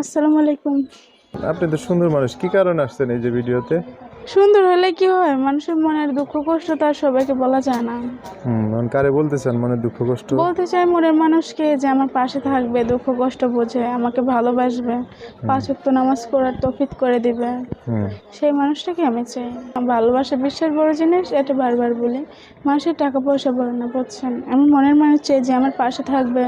আসসালামু আলাইকুম। আপনি তো সুন্দর মানুষ কি কারণে আসছেন এই যে ভিডিওতে? সুন্দর হলে কি হয়? মানুষের মনের দুঃখ কষ্ট তার সবাইকে বলা যায় না। হুম কারে বলতেছেন মানে দুঃখ কষ্ট? বলতে চাই মনের মানুষকে যে আমার পাশে থাকবে দুঃখ কষ্ট বোঝে আমাকে ভালোবাসবে পাঁচ ওয়াক্ত নামাজ পড়ার তফিত করে দিবে। হুম। সেই মানুষটাকে আমি চাই। ভালোবাসা বিশ্বের বড় জিনিস এটা বারবার বলি। মানুষের টাকা পয়সা বড় না বুঝছেন? আমি মনের মানুষ চাই যে আমার পাশে থাকবে।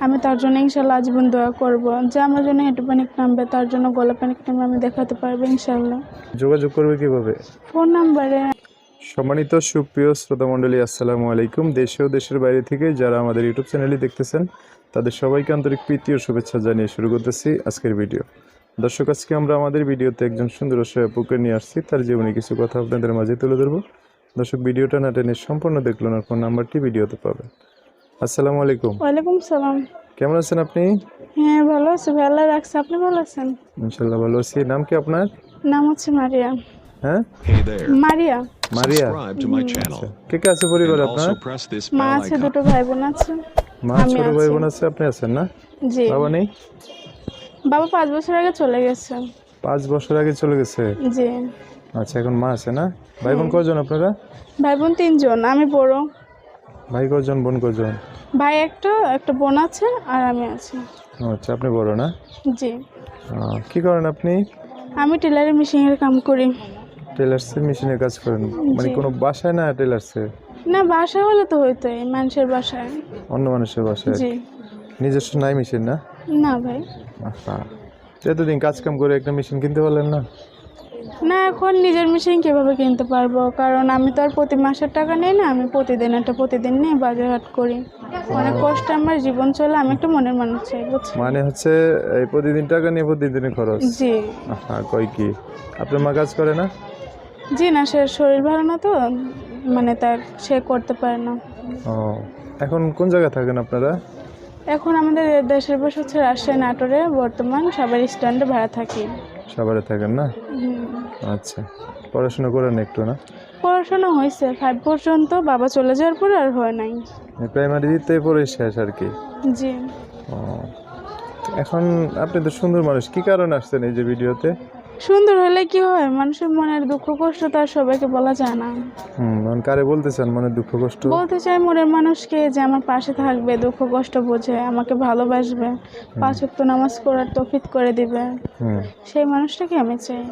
আমি তার জন্য ইনশাল্লাহ আজীবন দোয়া করব। যে আমার জন্য হেঁটু পানিক নামবে তার জন্য গলা পানিক নামবে আমি দেখাতে পারব ইনশাল্লাহ। যোগাযোগ করবে কীভাবে? ফোন নাম্বারে। সম্মানিত সুপ্রিয় শ্রোতা মণ্ডলী আসসালামু আলাইকুম। দেশে ও দেশের বাইরে থেকে যারা আমাদের ইউটিউব চ্যানেলটি দেখতেছেন তাদের সবাইকে আন্তরিক প্রীতি ও শুভেচ্ছা জানিয়ে শুরু করতেছি আজকের ভিডিও। দর্শক আজকে আমরা আমাদের ভিডিওতে একজন সুন্দর আপুকে নিয়ে আসছি। তার জীবনে কিছু কথা আপনাদের মাঝে তুলে ধরবো। দর্শক ভিডিওটা না টেনে সম্পূর্ণ দেখল না ফোন নাম্বারটি ভিডিওতে পাবেন। আসসালামু আলাইকুম। ওয়ালাইকুম সালাম। কেমন আছেন আপনি? হ্যাঁ ভালো আছি। ভালো রাখছে। আপনি ভালো আছেন? ইনশাল্লাহ ভালো আছি। নাম কি আপনার? নাম হচ্ছে মারিয়া হ্যাঁ? মারিয়া। মারিয়া. কে কে আছে পরিবার আপনার? মা আছে দুটো ভাই বোন আছে। মা আমি ছোট ভাই বোন আছে আপনি আছেন না? জি। বাবা নেই? বাবা পাঁচ বছর আগে চলে গেছে। পাঁচ বছর আগে চলে গেছে? জি। আচ্ছা এখন মা আছে না? ভাই বোন কজন আপনারা? ভাই বোন তিনজন আমি বড়। ভাই কজন বোন কজন ভাই একটা একটা বোন আছে আর আমি আছি। আচ্ছা আপনি বড় না? জি। কি করেন আপনি? আমি টেলারের মেশিনের কাম করি। টেলার্সের মেশিনের কাজ করেন? মানে কোনো বাসায় না টেলার্সে? না বাসায় হলে তো হইতোই মানুষের বাসায়। অন্য মানুষের বাসায়? জি। নিজস্ব নাই মেশিন না? না ভাই। আচ্ছা এতদিন কাজ কাম করে একটা মেশিন কিনতে পারলেন না? না এখন নিজের মেশিন কীভাবে কিনতে পারব? কারণ আমি তো আর প্রতি মাসের টাকা নেই না আমি প্রতিদিন একটা প্রতিদিন নিয়ে বাজার হাট করি। অনেক কষ্ট আমার জীবন চলে আমি একটা মনের মানুষ চাই বুঝছি মানে হচ্ছে এই প্রতিদিন টাকা নিয়ে প্রতিদিনের খরচ? জি। কয় কি? আপনার মা কাজ করে না? জি না সে শরীর ভালো না তো মানে তার সে করতে পারে না। ও এখন কোন জায়গায় থাকেন আপনারা? এখন আমাদের দেশের বসে হচ্ছে রাজশাহী নাটোরে বর্তমান সাবার স্ট্যান্ডে ভাড়া থাকি। সাভারে থাকেন না? আচ্ছা পড়াশোনা করেন একটু না? পড়াশোনা হয়েছে ফাইভ পর্যন্ত বাবা চলে যাওয়ার পরে আর হয় নাই। প্রাইমারি দিতে পরে শেষ আর কি? জি। ও এখন আপনি তো সুন্দর মানুষ কি কারণে আসছেন এই যে ভিডিওতে সুন্দর হলে কি হয়? মানুষের মনের দুঃখ কষ্ট তার সবাইকে বলা যায় না। হুম মানে কারে বলতেছেন মানে দুঃখ কষ্ট? বলতে চাই মনের মানুষকে যে আমার পাশে থাকবে দুঃখ কষ্ট বোঝে আমাকে ভালোবাসবে পাঁচ ওয়াক্ত নামাজ পড়ার তফিত করে দিবে। হুম। সেই মানুষটাকে আমি চাই।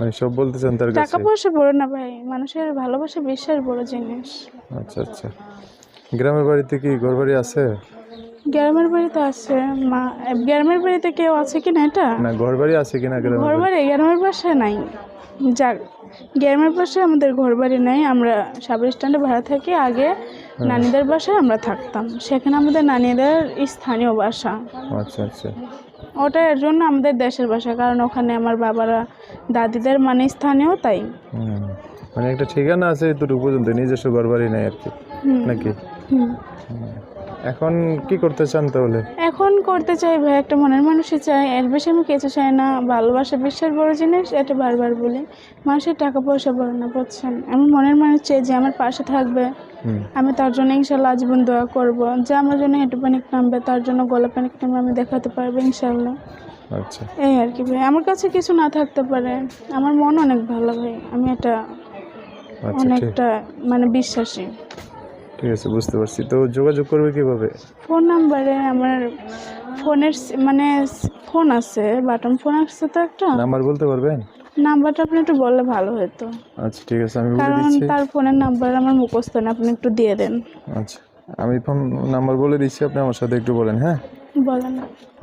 মানে সব বলতেছেন তার টাকা পয়সা বড় না ভাই মানুষের ভালোবাসা বিশ্বাস বড় জিনিস। আচ্ছা আচ্ছা। গ্রামের বাড়িতে কি ঘর বাড়ি আছে? গ্রামের বাড়িতে আছে মা গ্রামের বাড়িতে কেউ আছে কি না এটা? না ঘর বাড়ি আছে কিনা গ্রামের ঘর বাড়ি? গ্রামের বাসায় নাই। যাক গ্রামের পাশে আমাদের ঘর বাড়ি নাই আমরা সাবের স্ট্যান্ডে ভাড়া থাকি আগে নানিদের বাসায় আমরা থাকতাম। সেখানে আমাদের নানিদের স্থানীয় বাসা। আচ্ছা আচ্ছা। ওটা এর জন্য আমাদের দেশের বাসা কারণ ওখানে আমার বাবারা দাদিদের মানে স্থানীয় তাই। মানে একটা ঠিকানা আছে এতটুকু পর্যন্ত নিজস্ব ঘর বাড়ি নেই আর কি নাকি? হুম। এখন কি করতে চান তাহলে? এখন করতে চাই ভাই একটা মনের মানুষই চাই। এর বেশি আমি কিছু চাই না। ভালোবাসা বিশ্বের বড় জিনিস এটা বারবার বলি। মানুষের টাকা পয়সা বড় না বুঝছেন? আমি মনের মানুষ চাই যে আমার পাশে থাকবে। আমি তার জন্য ইনশাল্লাহ আজীবন দোয়া করব। যে আমার জন্য হেঁটু পানিক নামবে তার জন্য গলা প্যানিক নামবে আমি দেখাতে পারব ইনশাল্লাহ। আচ্ছা। এই আর কি ভাই। আমার কাছে কিছু না থাকতে পারে। আমার মন অনেক ভালো ভাই। আমি এটা আচ্ছা অনেকটা মানে বিশ্বাসী। ঠিক আছে বুঝতে পারছি। তো যোগাযোগ করবে কীভাবে? ফোন নাম্বারে আমার ফোনের মানে ফোন আছে বাটন ফোন আসছে তো একটা। নাম্বার বলতে পারবেন? নাম্বারটা আপনি একটু বললে ভালো হতো। আচ্ছা ঠিক আছে আমি বলে কারণ দিচ্ছি। তার ফোনের নাম্বার আমার মুখস্থ না আপনি একটু দিয়ে দেন। আচ্ছা আমি ফোন নাম্বার বলে দিচ্ছি আপনি আমার সাথে একটু বলেন হ্যাঁ? বলেন।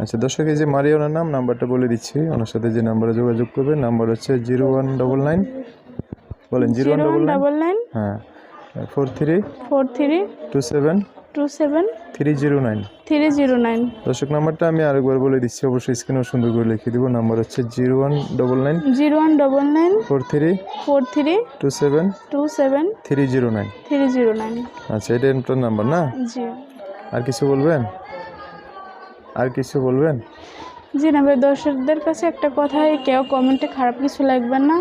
আচ্ছা দর্শক এই যে মারিয়া ওনার নাম নাম্বারটা বলে দিচ্ছি ওনার সাথে যে নাম্বারে যোগাযোগ করবে নাম্বার হচ্ছে জিরো ওয়ান ডবল নাইন। বলেন জিরো ওয়ান ডাবল নাইন? হ্যাঁ। Four three four three two seven two seven three zero nine three zero nine দর্শক নাম্বারটা আমি আরেকবার বলে দিচ্ছি অবশ্যই স্ক্রিনেও সুন্দর করে লিখে দিব। নাম্বার হচ্ছে zero one double nine zero one double nine four three four three two seven two seven three zero nine three zero nine আচ্ছা এটা আপনার নাম্বার না? জি। আর কিছু বলবেন? আর কিছু বলবেন? জি না ভাই দর্শকদের কাছে একটা কথাই কেউ কমেন্টে খারাপ কিছু লাগবেন না।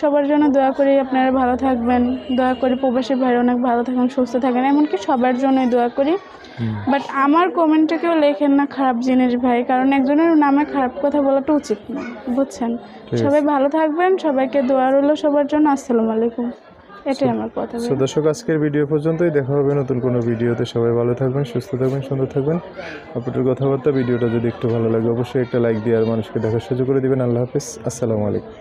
সবার জন্য দোয়া করি আপনারা ভালো থাকবেন দোয়া করি প্রবাসী ভাই অনেক ভালো থাকেন সুস্থ থাকেন এমনকি সবার জন্যই দোয়া করি। বাট আমার কমেন্টে কেউ লেখেন না খারাপ জিনিস ভাই কারণ একজনের নামে খারাপ কথা বলাটা উচিত না বুঝছেন? সবাই ভালো থাকবেন সবাইকে দোয়া রইল সবার জন্য আসসালামু আলাইকুম। এটাই আমার কথা সো দর্শক আজকের ভিডিও পর্যন্তই। দেখা হবে নতুন কোনো ভিডিওতে। সবাই ভালো থাকবেন সুস্থ থাকবেন সুন্দর থাকবেন। আপনাদের কথাবার্তা ভিডিওটা যদি একটু ভালো লাগে অবশ্যই একটা লাইক দিয়ে আর মানুষকে দেখার সুযোগ করে দেবেন। আল্লাহ হাফিজ। আসসালামু আলাইকুম।